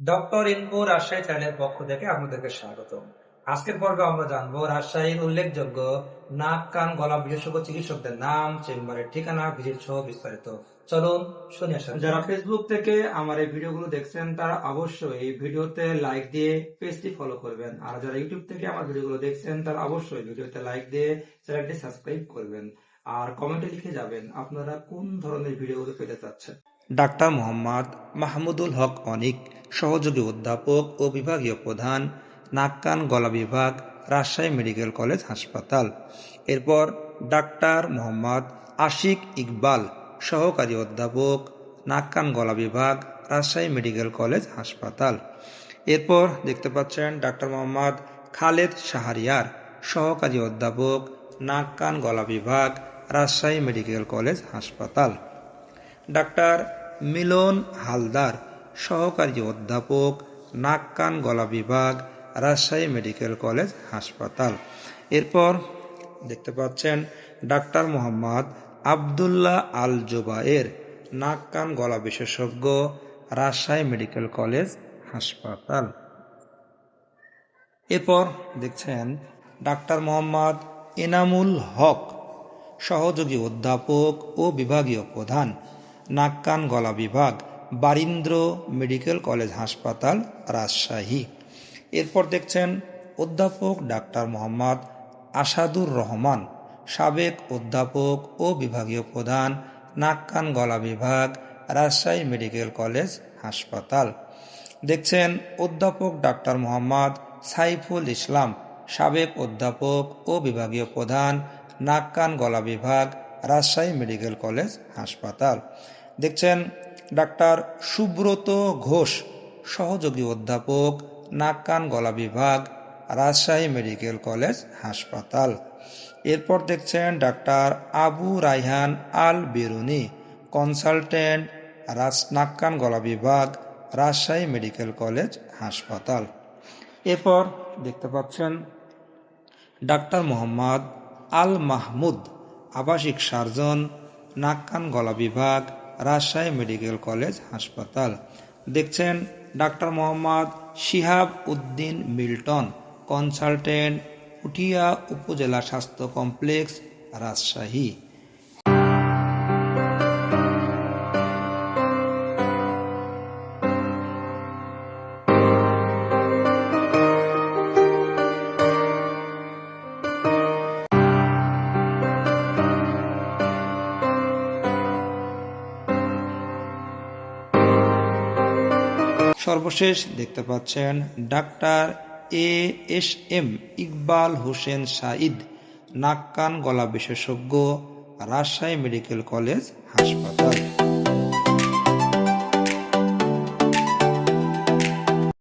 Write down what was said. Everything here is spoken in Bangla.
ডক্টর ইনপু রাজশাহী চ্যানেলের পক্ষ থেকে আপনাদেরকে স্বাগত আজকের পর্বে আমরা জানব রাজশাহীর উল্লেখযোগ্য নাক, কান, গলা বিশেষজ্ঞ চিকিৎসকদের নাম, চেম্বারের ঠিকানা, ভিজিট সহ বিস্তারিত। চলুন শুনে আসা যাক। যারা ফেসবুক থেকে আমার এই ভিডিওগুলো দেখছেন, তারা অবশ্যই এই ভিডিওতে লাইক দিয়ে পেজটি ফলো করবেন। আর যারা ইউটিউব থেকে আমার ভিডিওগুলো দেখছেন, তারা অবশ্যই ভিডিওতে লাইক দিয়ে চ্যানেলটি সাবস্ক্রাইব করবেন। আর কমেন্টে লিখে যাবেন, আপনারা কোন ধরনের ভিডিওগুলো পেতে চাচ্ছেন। ডাক্তার মোহাম্মদ মাহমুদুল হক অনিক, সহযোগী অধ্যাপক ও বিভাগীয় প্রধান নাক কান গলা বিভাগ, রাজশাহী মেডিকেল কলেজ হাসপাতাল। এরপর ডাক্তার মোহাম্মদ আশিক ইকবাল, সহকারী অধ্যাপক নাক কান গলা বিভাগ, রাজশাহী মেডিকেল কলেজ হাসপাতাল। এরপর দেখতে পাচ্ছেন ডাক্তার মোহাম্মদ খালেদ শাহরিয়ার, সহকারী অধ্যাপক নাক কান গলা বিভাগ, রাজশাহী মেডিকেল কলেজ হাসপাতাল। ডাক্তার মিলন হালদার, সহকারী অধ্যাপক নাক কান গলা বিভাগ, রাজশাহী মেডিকেল কলেজ হাসপাতাল। এরপর দেখতে পাচ্ছেন ডাক্তার মোহাম্মদ আবদুল্লাহ আল জোবায়ের নাক গলা বিশেষজ্ঞ, রাজশাহী মেডিকেল কলেজ হাসপাতাল। এরপর দেখছেন ডাক্তার মোহাম্মদ এনামুল হক, সহযোগী অধ্যাপক ও বিভাগীয় প্রধান। নাক কান গলা বিভাগ, বারীন্দ্র মেডিকেল কলেজ হাসপাতাল, রাজশাহী। এরপর দেখছেন অধ্যাপক ডাক্তার মোহাম্মদ আসাদুর রহমান, সাবেক অধ্যাপক ও বিভাগীয় প্রধান নাক কান গলা বিভাগ, রাজশাহী মেডিকেল কলেজ হাসপাতাল। দেখছেন অধ্যাপক ডাক্তার মোহাম্মদ সাইফুল ইসলাম, সাবেক অধ্যাপক ও বিভাগীয় প্রধান নাক কান গলা বিভাগ, রাজশাহী মেডিকেল কলেজ হাসপাতাল। দেখছেন ডাক্তার সুব্রত ঘোষ, সহযোগী অধ্যাপক, নাক কান গলা বিভাগ, রাজশাহী মেডিকেল কলেজ, হাসপাতাল। এরপর দেখছেন ডাক্তার আবু রাইহান আল বেরুনি কনসালটেন্ট, রাজ, নাক কান গলা বিভাগ, রাজশাহী মেডিকেল কলেজ, হাসপাতাল। এরপর দেখতে পাচ্ছেন ডাক্তার মোহাম্মদ আল মাহমুদ আবাসিক সার্জন, নাক কান গলা বিভাগ রাজশাহী মেডিকেল কলেজ হাসপাতাল। দেখছেন ডাক্তার মোহাম্মদ শিহাব উদ্দিন মিল্টন, কনসালটেন্ট পুঠিয়া উপজেলা স্বাস্থ্য কমপ্লেক্স, রাজশাহী। সর্বশেষ দেখতে পাচ্ছেন doctor A S M Iqbal Hossain Sayeed, নাক কান গলা বিশেষজ্ঞ, রাজশাহী মেডিকেল কলেজ হাসপাতাল।